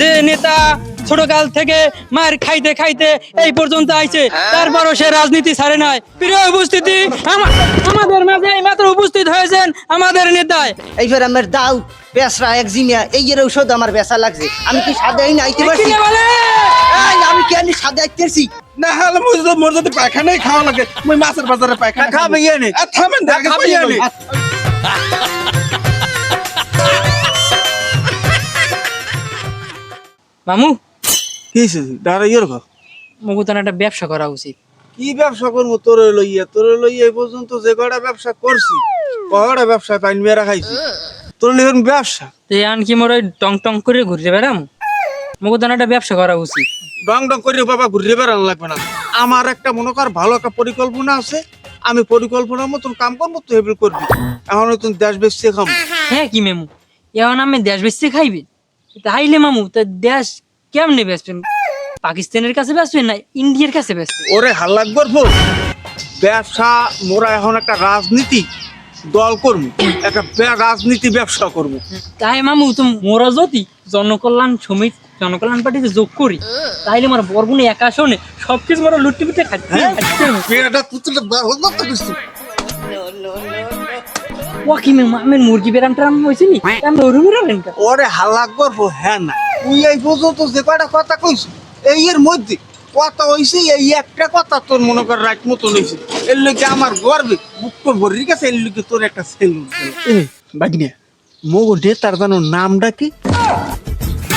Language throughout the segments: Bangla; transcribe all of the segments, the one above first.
যে নেতা ছোটকাল থেকে মার খাইতে খাইতে এই পর্যন্ত আইছে তারপরও সে রাজনীতি ছাড়ে নাই। প্রিয় উপস্থিতি আমাদের মাঝে এই মাত্র উপস্থিত হয়েছেন আমাদের নেতায় এইবার আমার দাও বেসরা একজিনিয়া এই এর ঔষধ আমার বেসা লাগছে। আমি কি সাদাই না আইতে পারছি? কিনে বলে? এই, আমি কি আমি সাদা আইতেছি না হলে মোর যদি মোর যদি পায়খানাই খাওয়া লাগে মুই মাছের বাজারে পায়খানা খাবে ইয়ে নে। থামেন দেখে পাইয়া ইয়ে নে। মামু? কি দাঁড়া ইয়ে রকম মুকুতন একটা ব্যবসা করা উচিত। কি ব্যবসা করব? তোরে লইয়া তোরে লইয়া এই পর্যন্ত যে কটা ব্যবসা করছি কটা ব্যবসায় পাইন মেরা খাইছি তোর লিখন ব্যবসা? আন কি মোর ওই টং টং করে ঘুরতে বেড়াম? মুকুতন একটা ব্যবসা করা উচিত। ডং ডং করে বাবা ঘুরে বেড়ানো লাগবে না। আমার একটা মনে কর ভালো একটা পরিকল্পনা আছে। আমি পরিকল্পনার মতন কাম করব তুই হেবিল করবি। এখন তুই দেশ বেশি খাম। হ্যাঁ কি মামু? এখন আমি দেশ বেচতে খাইবি। তাইলে মামু তা দেশ কেমনে বেচবেন পাকিস্তানের কাছে বেচবেন না ইন্ডিয়ার কাছে বেচবেন ওরে হাল্লাক করব ব্যবসা মোরা এখন একটা রাজনীতি দল করব একটা রাজনীতি ব্যবসা করব। তাই মামু তো মোরা যদি জনকল্যাণ সমিতি জনকল্যাণ পার্টিতে যোগ করি তাইলে আমার বরগুনে একা শোনে সবকিছু মোরা লুট্টি পিটে খাচ্ছে। এটা তুতুলে হল না তো কিছু ও কি মামু আমি মুরগি বেরাম টেরাম হয়েছে নি? ওরু বেরাবেন কা ওরে হাল্লা করব হ্যাঁ না। তুই এই পর্যন্ত যে কয়টা কথা কইস এই এর মধ্যে কথা হইছে এই একটা কথা তোর মনে কর রাত মতো লইছে এর লোকে আমার গর্বে বুক ভরি গেছে এর লোকে তোর একটা সেলুন বাগনিয়া মগো নেতার জানো নামটা কি?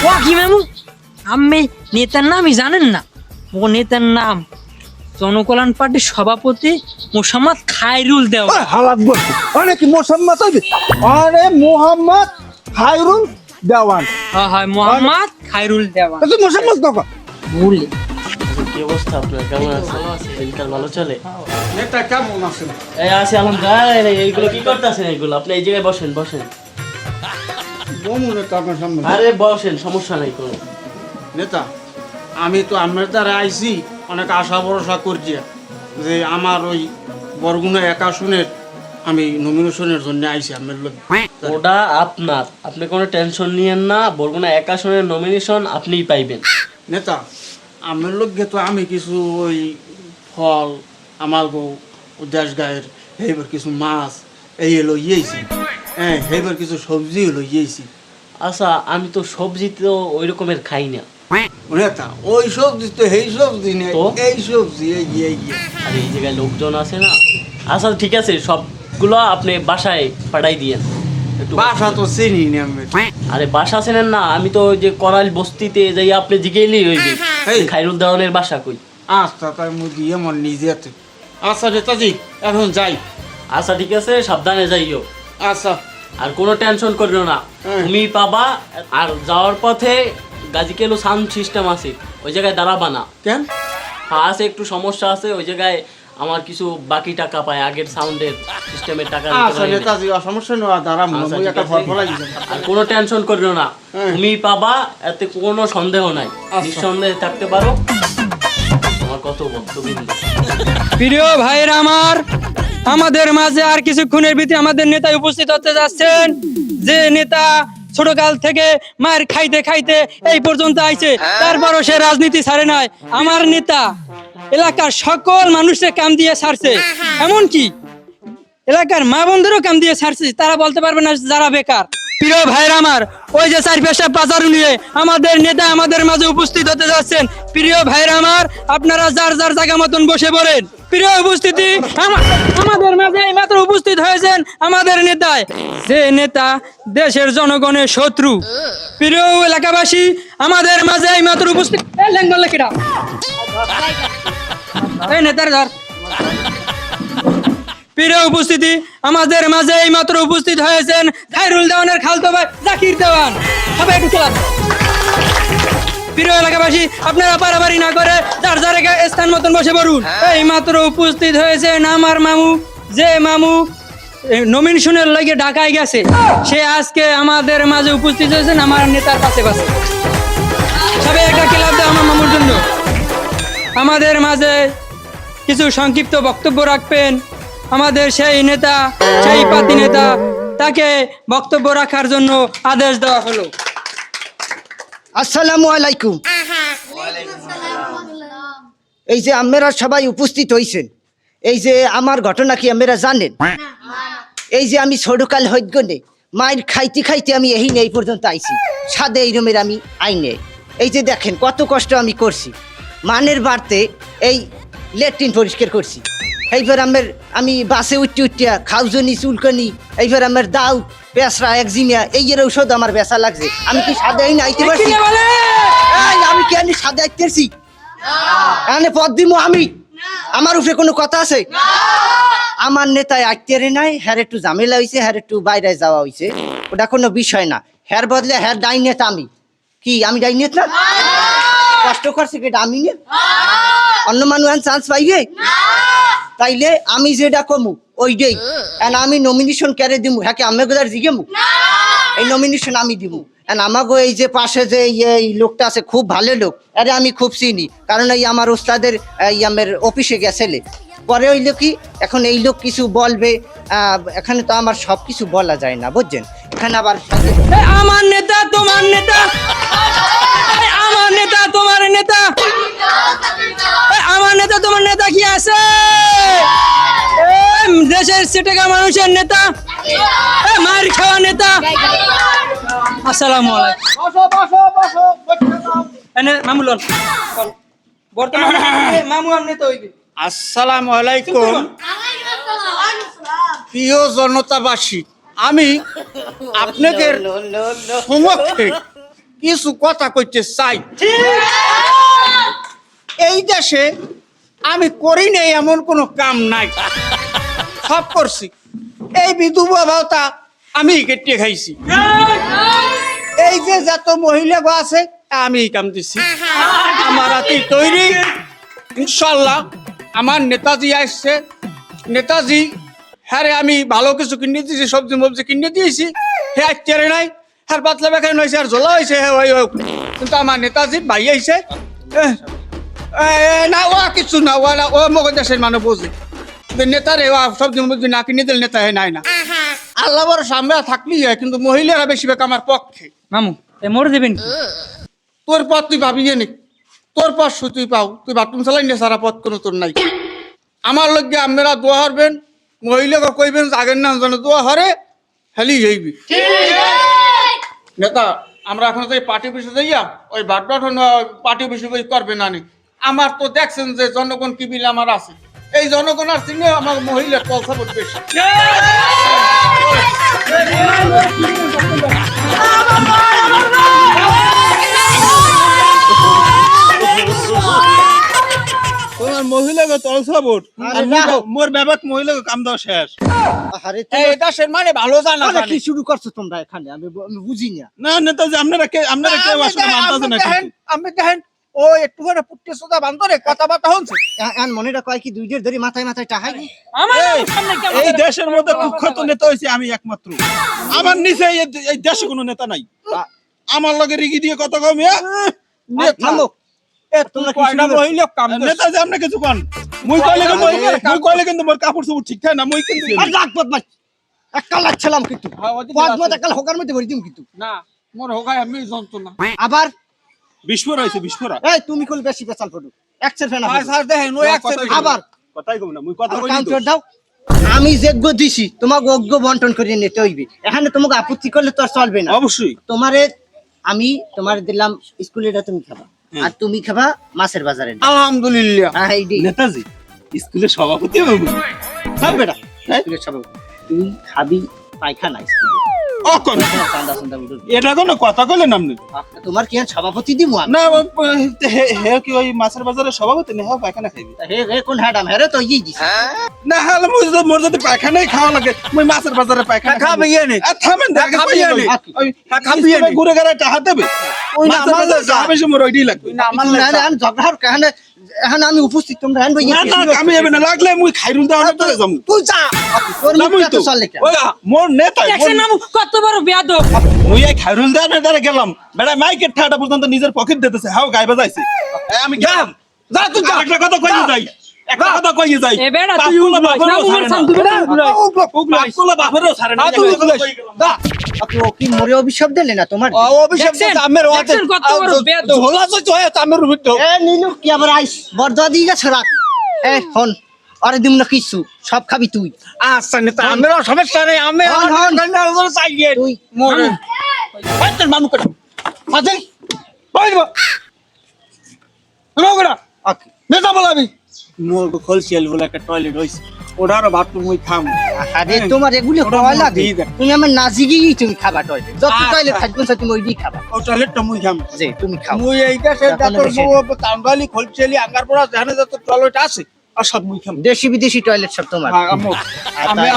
ও কি মামু আমি নেতার নামই জানেন না। ও নেতার নাম জনকল্যাণ পার্টির সভাপতি মোসাম্মদ খায়রুল দেওয়া। হালাত করব অনেক মোহাম্মদ হইবে। আরে মোহাম্মদ খায়রুল দেওয়ান। হ্যাঁ হয় মোহাম্মদ খায়রুল দেওয়া তুই মোহাম্মদ কাকা ভুলে। কি অবস্থা আপনার? কেমন আছে দিনকাল ভালো চলে? নেতা কেমন আছেন এই আছে আলহামদুলিল্লাহ। এই- এইগুলো কি করতেছেন এইগুলো? আপনি এই জায়গায় বসেন বসেন। আরে বসেন সমস্যা নাই কোনো। নেতা আমি তো আপনার দ্বারা আইছি অনেক আশা ভরসা করছি যে আমার ওই বরগুনা একাশনের আমি নমিনেশনের জন্য আইছি আপনার লোক ওটা আপনার। আপনি কোনো টেনশন নিয়েন না বরগুনা একাশনের নমিনেশন আপনিই পাইবেন। নেতা আপনার লোক তো আমি কিছু ওই ফল আমার ও দেশ গায়ের এইবার কিছু মাছ এই এলো ইয়েছি হ্যাঁ এইবার কিছু সবজি এলো ইয়েছি আচ্ছা আমি তো সবজি তো ওই রকমের খাই না। নেতা ওই সবজি তো এই সবজি নেই এই সবজি এই এই জায়গায় লোকজন আছে না? আচ্ছা ঠিক আছে সবগুলো আপনি বাসায় পাঠাই দিয়েন। বাসা তো চিনি না আরে বাসা চেনেন না আমি তো ওই যে করাল বস্তিতে যাই আপনি জিগেইলেই হইবে এই। খাইরুল দেওয়ানের বাসা কই? আচ্ছা তাই মুদি আমার নিজে আছে আচ্ছা নেতাজি এখন যাই। আচ্ছা ঠিক আছে সাবধানে যাইও। আচ্ছা। আর কোনো টেনশন করিও না। হ্যাঁ। তুমি পাবা আর যাওয়ার পথে গাজীকেলু সাউন্ড সিস্টেম আছে ওই জায়গায় দাঁড়াবা না। কেন? হ্যাঁ আছে একটু সমস্যা আছে ওই জায়গায় আমার কিছু বাকি টাকা পায় আগের সাউন্ডের সিস্টেমের টাকা দিতে আচ্ছা। নেতাজি সমস্যা নেই দাঁড়া আচ্ছা, মুই একটা ফলাই দিলাম আর কোনো টেনশন করিও না। হ্যাঁ। তুমি পাবা এতে কোনো সন্দেহ নাই। আচ্ছা। নিঃসন্দেহে থাকতে পারো। আমার কত বক্তব্য প্রিয় ভাইরা আমার আমাদের মাঝে আর কিছুক্ষণের ভিতরে আমাদের নেতা উপস্থিত হতে যাচ্ছেন। যে নেতা ছোটকাল থেকে মার খাইতে খাইতে এই পর্যন্ত আইছে তারপরও সে রাজনীতি ছাড়ে নাই। আমার নেতা এলাকার সকল মানুষের কাম দিয়ে ছাড়ছে। এমন কি এলাকার মা বন্ধুরও কাম দিয়ে ছাড়ছে তারা বলতে পারবে না যারা বেকার। প্রিয় ভাইরা আমার, ওই যে চার পেশা পাচার নিয়ে আমাদের নেতা আমাদের মাঝে উপস্থিত হতে যাচ্ছেন। প্রিয় ভাইরা আমার, আপনারা যার যার জায়গা মতন বসে পড়েন। প্রিয় উপস্থিতি আমাদের মাঝে মাত্র উপস্থিত হয়েছেন আমাদের নেতায়। যে নেতা দেশের জনগণের শত্রু। প্রিয় এলাকাবাসী, আমাদের মাঝে মাত্র উপস্থিত এই নেতার ধর প্রিয় উপস্থিতি আমাদের মাঝে এই মাত্র উপস্থিত হয়েছেন খাইরুল দেওয়ানের খালতো ভাই জাকির দেওয়ান। সবাই একটু খেলা প্রিয় এলাকাবাসী আপনারা পারাবারি না করে যার যার স্থান মতন বসে পড়ুন। এই মাত্র উপস্থিত হয়েছেন আমার মামু। যে মামু নমিনেশনের লাগে ঢাকায় গেছে। সে আজকে আমাদের মাঝে উপস্থিত হয়েছেন আমার নেতার পাশে পাশে। সবাই একটা ক্লাব দাও আমার মামুর জন্য। আমাদের মাঝে কিছু সংক্ষিপ্ত বক্তব্য রাখবেন। আমাদের সেই নেতা সেই পাতি নেতা তাকে বক্তব্য রাখার জন্য আদেশ দেওয়া হলো। আসসালামু আলাইকুম। এই যে আপনারা সবাই উপস্থিত হইছেন এই যে আমার ঘটনা কি আপনারা জানেন? এই যে আমি ছোটকাল হইগনে মায়ের খাইতে খাইতে আমি এই এই পর্যন্ত আইছি সাদে এই রুমের আমি আইনে। এই যে দেখেন কত কষ্ট আমি করছি। মানের বাড়তে এই লেট্রিন পরিষ্কার করছি। এইবার আমার আমি বাসে উঠতে উঠিয়া খাউজনি চুলকনি এইবার আমার দাউ পেঁচড়া একজিমিয়া এই এর ঔষধ আমার বেসা লাগছে। আমি কি সাদে আইনে আইতে পারছি? বলে? এই, আমি কেন সাদে আইতেছি এখানে পদ দিমু আমি। আমার উপরে কোনো কথা আছে? আমার নেতায় আইতেরে নাই হ্যার একটু ঝামেলা হয়েছে হ্যার একটু বাইরে যাওয়া হয়েছে ওটা কোনো বিষয় না। হ্যার বদলে হ্যার ডাইনেতা আমি। কি আমি ডাই নেত না? কষ্ট করছে আমি নে। অন্য মানুষ চান্স পাইবে? তাইলে আমি যেটা কমু, ওইটাই। এন্ড আমি নমিনেশন ক্যারে দিমু? হ্যাঁ কি আমি গোদার জিগেমু? এই নমিনেশন আমি দিব এন্ড আমাগো এই যে পাশে যে এই- লোকটা আছে, খুব ভালো লোক। আরে আমি খুব চিনি। কারণ এই আমার ওস্তাদের, এই আমার অফিসে গেছিলে পরে হইল কি, এখন এই লোক কিছু বলবে এখানে তো আমার সব কিছু বলা যায় না, বুঝছেন? এখানে আবার আমার নেতা, তোমার নেতা। নেতা তোমার নেতা? আমার নেতা তোমার নেতা কি আছে? দেশের সেটেকা মানুষের নেতা? মার খাওয়া নেতা? আসসালামু আলাইকুম। বসো বসো বসো বসে যাও। এনে মামুলন বর্তমানে মামু আর নেতা হইবে। আসসালামু আলাইকুম। প্রিয় জনতাবাসী আমি আপনাদের সমক্ষে কিছু কথা কইতে চাই। এই দেশে আমি করি নাই এমন কোনো কাম নাই। সব করছি। এই বিধবা ভাতা আমি কেটে খাইছি। এই যে যত মহিলা গো আছে আমি কাম দিছি। আমার হাতে তৈরি। ইনশাল্লাহ আমার নেতাজি আসছে। নেতাজি হ্যাঁ আমি ভালো কিছু কিনে দিয়েছি সবজি মবজি কিনে দিয়েছি। হে আচ্চারে নাই। হ্যাঁ পাতলা বেখান হয়েছে আর ঝোলা হয়েছে হে ওই। কিন্তু আমার নেতাজি ভাই আইছে। এ, এ, না ও কিছু না ও না ও মগ দেশের মানুষ বুঝে। নেতারে ও সবজি মবজি না কিনে দিলে নেতা হে নাই না। আল্লাহ বড় সামনে থাকলেই হয় কিন্তু মহিলারা বেশিরভাগ আমার পক্ষে। মামু এ মরে দেবেন? তোর পথ তুই ভাবি নি। তোর পথ তুই পাও। তুই বাথরুম চালাই নে সারা পথ কোনো তোর নাই। আমার লগে আপনারা দোয়া হরবেন মহিলাকে কইবেন আগের নাম জানো দোয়া হরে হেলি হইবি। নেতা, আমরা এখন যে পার্টি অফিসে যাইয়া, ওই বাট বাট পার্টি অফিসে করবে না আমার তো দেখছেন যে জনগণ কি বিল আমার আছে। এই জনগণ আর চিনে আমার মহিলার পয়সা বেশি। তোমার মহিলাকে তলসা ভোট আর মোর- না। মোর ব্যাপার মহিলাকে কাম দেওয়া শেষ। আরে এই দেশের মানে ভালো জানা জানে। কি শুরু করছ তোমরা এখানে? আমি বুঝি না। না নেতাজি আপনারা কে আপনারা কেউ আমি আসলে মানতেছে না আমি দেখেন ও একটুখানি পুট্টে সোদা বান্ধরে কথাবার্তা হচ্ছে। এ- এন মনে রাখো কি দুই ধরে মাথায় মাথায় টাহাই এই, দেশের মধ্যে কুখ্যাত নেতা হয়েছে আমি একমাত্র। আমার নিচে এই- দেশে কোনো নেতা নাই। আমার লগে রিগি দিয়ে কত কম নেতা। আপনি কিছু কন? মুই কইলে কিন্তু মুই কইলে কিন্তু মোর কাপড় চোপড় ঠিক থাকে না? মুই কিন্তু আর লাগছিলাম হ্যাঁ, ওদিকে পদ আছে। মত একটা হোকার মধ্যে ভরে দিম কিন্তু। না মোর হোগায় আমি যন্ত্রণা। আবার? বিস্ফোরা হয়েছে বিস্ফোরা এই তুমি কল বেশি পেছাল ফটো একসের ফেনা ভাই স্যার দেখেন ওই অ্যাকসিডেন্ট আবার? কথাই কম না মুই কথা কই দাও। আমি যোগ্য দিছি তোমাকে অজ্ঞ বন্টন করে নিতে হইবে। এখানে তোমাকে আপত্তি করলে তো আর চলবে না। অবশ্যই। তোমারে আমি তোমার দিলাম স্কুলে এটা তুমি খাবা। আর তুমি খাবা মাছের বাজারে। আলহামদুলিল্লাহ। হ্যাঁ নেতাজি স্কুলের সভাপতি হবে। সব বেটা। স্কুলের সভাপতি। তুই খাবি পায়খানা স্কুলে। অকন এটা কোনো কথা কইলেন আপনি? তোমার কি সভাপতি দিমু না হে হে কি ওই মাছের বাজারের সভাপতি? না হ্যাঁ পায়খানা খাইবি। হে হে কোন হ্যাডাম হেরে তো ইয়ে দিছি। না হলে মোর যদি মোর যদি পায়খানাই খাওয়া লাগে মুই মাছের বাজারে পায়খানা হ্যাঁ, খাবে ইয়ে নে। আর থামেন হ্যাঁ, খাবে ইয়ে নে। হ্যাঁ, খাবে ইয়ে নে। টাকা দেবে? ওই না, আমার বাজারে যা। যা বেশি মোর ওইটাই লাগবে। না আমার না ঝগড়ার কারণে এখন আমি উপস্থিত তোমরা হেন না না আমি এবে না লাগলে মুই খাইরুল দাও না তোরে যামু। তুই যা। তোর মুই তো। চলে ওই মোর নেতা দেখছেন মামু কত বড় বেয়াদব। মুই এই খাইরুল দাও না দাঁড়া গেলাম। বেটা মাইকের ঠাটা পর্যন্ত নিজের পকেট দিতেছে। হাও গায়বা যাইছে আমি গেলাম। যা তুই যা। একটা কথা কই যাই। একটা কথা কইয়ে যাই? এ বেটা বাপ তুই কোলা উগলাইস না বাপেরও উগলাইস ছাড়ে শান্ত বেটা উগলাইস বাপ কোলা বাপেরও ছাড়ে না। তুই উগলাইস। দা, আপনি কি মরে অভিশাপ দিলে না তোমার? ও অভিষেক আমের দেখছেন কত বড় বেয়াদব? ঝোলা তো জয় আমের রুবিত এ নীলু কি আবার আইস? বরদোয়া দিয়ে গেছে রাখ এ হন আরে দিম না কিছু সব খাবি তুই। আচ্ছা নেতা আমের সমস্যা নেই আমি হন, হন। চাইয়ে তুই মরে। বাইতেন মামু করে। মাঝে। বাইর রোগড়া নেতা বলাবি। মোর খলসিয়াল বলে একটা টয়লেট হইছে ওটারও বাথরুম ওই খাম। আরে তোমার এগুলো খাওয়া লাগে। তুমি আমার নাজি গিয়ে তুমি খাবা টয়লেট যত। টয়লেট থাকবে তুমি ওই দিয়ে খাবা। ও টয়লেটটা মুই খাম। জি তুমি খাও মুই এইটা সে দাতর বেশি। কাঙ্গালি আঙ্গার পড়া জানে যত টয়লেট আছে আর সব মুই খাম। দেশি বিদেশি টয়লেট সব তোমার আমি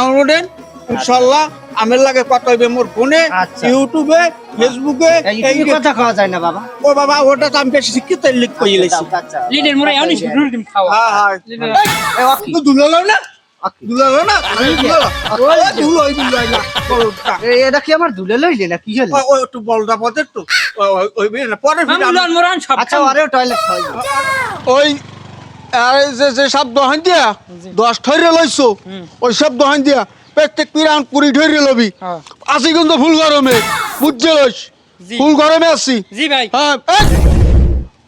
ইনশাল্লাহ আমের লাগে কথা হইবে মোর ফোনে আচ্ছা। ইউটিউবে ফেসবুকে এই এই কথা খাওয়া যায় না বাবা। ও বাবা ওটা তো আমি বেশি শিক্ষিত লিখ কই লাইছি আচ্ছা লিডের মোরে এমনি শুরু দিম খাওয়া। হ্যাঁ হ্যাঁ। এ ওকে তুই দুলালো না? দুলালো না? দুলালো ওই দুলো ওই দুলাই না এটা কি আমার ধুলে লইলে না কি হলো একটু বলটা পথে একটু। ওই- ওই- ওই না পরে ফিরে মোরান সব আচ্ছা আরেও টয়লেট খাওয়াই ওই আর যে যে সব দহান দিয়া দশ ঠইরে লইছো ওই সব দহান দিয়া প্রত্যেক পিরান পুরি ঠইরে লবি। হ্যাঁ। আসি কিন্তু ফুল গরমে বুঝছে লইস। ফুল গরমে আসি। জি ভাই। হ্যাঁ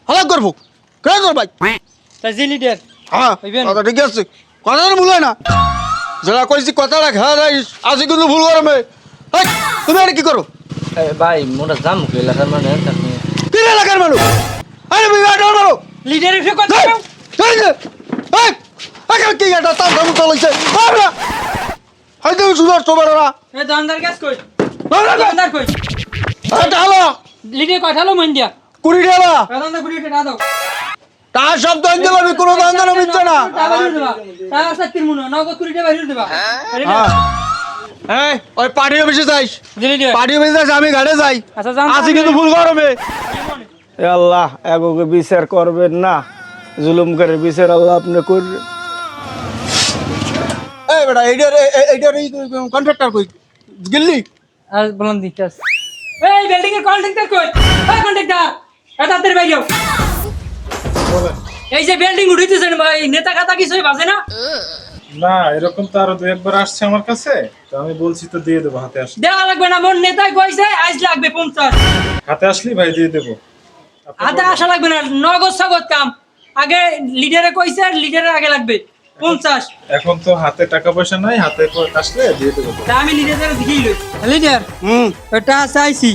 হালাক করব। কে কর ভাই? তা জি লিডার হ্যাঁ কথা ঠিক আছে। কথা ভুল হয় না। যারা কইছি কথাটা খেয়া যাইস আসি কিন্তু ভুল গরমে। এই, তুমি আর কি করো? ভাই মোটা জাম এলাকার মানে তিন এলাকার মানুষ? আরে বিরাট মারো লিডার এসে কথা এই। এই কি এটা? তার দাম তো লইছে। আমরা হয়তো সুদর তোমার ওরা। এ দোকানদার কাজ কই? দোকানদার কই? এটা হলো লিডার মন দিয়া। কুড়ি টাকা দোকানদার কুড়ি টাকা দাও। তার সব দাম দিলাম কোনো দাম দিলাম না। মুনো নগদ কুড়ি টাকা দেবা। হ্যাঁ। এই ওই পার্টি অফিসে যাইস। জি পার্টি অফিসে যাইস আমি ঘাটে যাই। আচ্ছা জান আসি কিন্তু ভুল এ আল্লাহ এগোকে বিচার করবেন না। জুলুম করে বিচার আল্লাহ আপনি করবেন। এই বেটা এইটার এইটার এই কন্ট্রাক্টর কই? গিল্লি? আর বলন এই বিল্ডিং এর কন্ট্রাক্টর কই? এই কন্ট্রাক্টর এটা বাইরেও এই যে বিল্ডিং উঠাইতেছেন ভাই নেতা বাজে না? না এরকম তো আরও দু একবার আসছে আমার কাছে তো আমি বলছি তো দিয়ে দেবো হাতে আসলে। দেওয়া লাগবে না মোর নেতা কইছে আজ লাগবে পঞ্চাশ। হাতে আসলেই ভাই দিয়ে দেবো। হাতে আসা লাগবে না নগদ সগদ কাম। আগে লিডারে কইছে লিডারের আগে লাগবে। পঞ্চাশ। এখন তো হাতে টাকা পয়সা নাই হাতে আসলে দিয়ে দেবো তা আমি লিডারের দিকেই লই। লিডার হুম। এটা চাইছি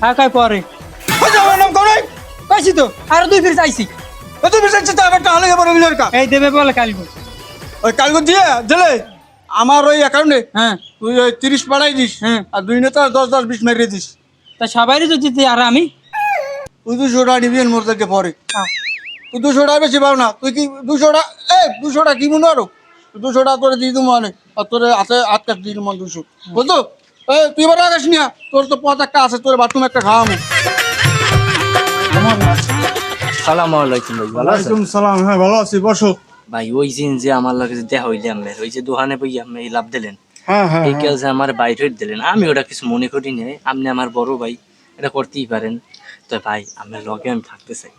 হ্যাঁ কয় পরে আমার নাম কোন কইছি তো আর দুই ফির চাইছি। তুই বিচার চিন্তা একটা হলে বড় বিলের কা? এই দেবে বলে কালকে ওই কালকে দিয়ে দিলে আমার ওই অ্যাকাউন্টে হ্যাঁ। তুই ওই তিরিশ পাঠাই দিস হ্যাঁ। আর দুই নেতা দশ দশ বিশ মেরিয়ে দিস। তা সবাই যদি দিই আর আমি? তুই দুশো টাকা নিবি মোর থেকে পরে। হ্যাঁ। তুই দুশো টাকা বেশি পাও না। তুই কি দুশো টাকা এ দুশো টাকা কিনুন আরও দুশো টাকা করে দিয়ে দেবো মানে। আর তোর হাতে হাত কাছ দিয়ে দেবো দুশো। বুঝতো এ তুই এবার আগাস নিয়া। তোর তো পথ একটা আছে তোর বাথরুম একটা খাওয়াবো। সালাম আলাইকুম ভাই ভালো আছেন? ওয়ালাইকুম সালাম হ্যাঁ ভালো আছি বসো। ভাই ওই দিন যে আমার লাগে যে দেখা হইলে আমরা ওই যে দোকানে বই আপনি লাভ দিলেন। হ্যাঁ হ্যাঁ এই কাজ আমার বাইরে দিলেন। আমি ওটা কিছু মনে করি নাই। আপনি আমার বড় ভাই এটা করতেই পারেন। তো ভাই আমার লগে আমি থাকতে চাই।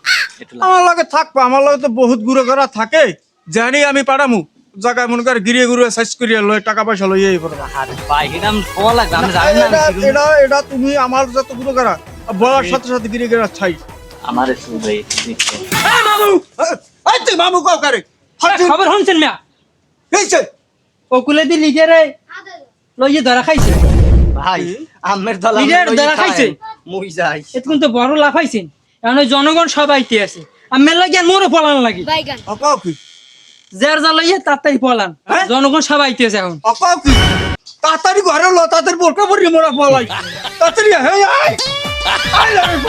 আমার লগে থাকব আমার লগে তো বহুত ঘুরে ঘোরা থাকে। জানি আমি পারামু। জায়গায় মনে করে গিরিয়ে ঘুরিয়ে সাইজ করিয়া লয় টাকা পয়সা লই এই ভাই এটা আমি কওয়া লাগবে আমি জানি না এটা এটা এটা তুমি আমার যত ঘুরে ঘোরা বলার সাথে সাথে গিরিয়ে ঘোরা ছাই। আমার দেখতে এই মামু! এই তুই মামু কাউ করে? খবর শুনছেন মিয়া? এইছে ওকুলে দি লিডারে লইয়ে ধরা খাইছে। ভাই আমের দল লিডার ধরা খাইছে? মুই যাই। এতক্ষণ তো বড় লাফাইছেন। এখন ওই জনগণ সবাইতে আছে। আর মেলা গিয়ে মোরও পলান লাগে। অকাও কি? যার যা লইয়া তাড়াতাড়ি পলান। হ্যাঁ? জনগণ সবাইতে আছে এখন। অকাও কি? তাড়াতাড়ি ঘরে লো তাড়াতাড়ি বোরকা পরি মোরা পলাই। তাড়াতাড়ি হে আই আই